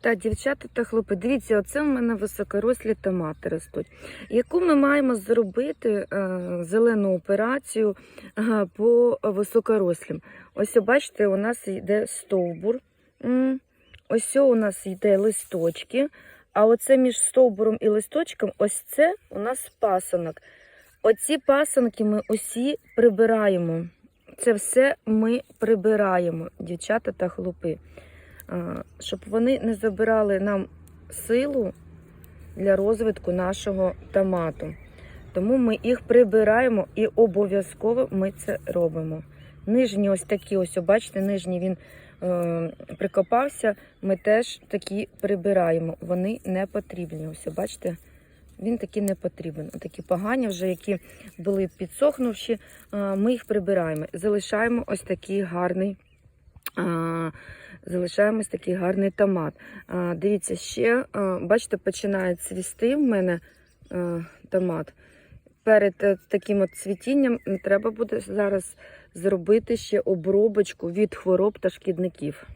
Та, дівчата та хлопці, дивіться, оце в мене високорослі томати ростуть. Яку ми маємо зробити е, зелену операцію е, по високорослім? Ось, бачите, у нас йде стовбур. Ось у нас йде листочки. А оце між стовбуром і листочком, ось це у нас пасанок. Оці пасанки ми усі прибираємо. Це все ми прибираємо, дівчата та хлопи. Щоб вони не забирали нам силу для розвитку нашого томату. Тому ми їх прибираємо і обов'язково ми це робимо. Нижні ось такі, ось, бачите, нижній він е, прикопався, ми теж такі прибираємо. Вони не потрібні. Ось, бачите, він такі не потрібен. Такі погані, вже які були підсохнувші, е, ми їх прибираємо. Залишаємо ось такий гарний. е, Залишаємо ось такий гарний томат. А, дивіться, ще, а, бачите, починає цвісти в мене а, томат. Перед а, таким от цвітінням треба буде зараз зробити ще обробочку від хвороб та шкідників.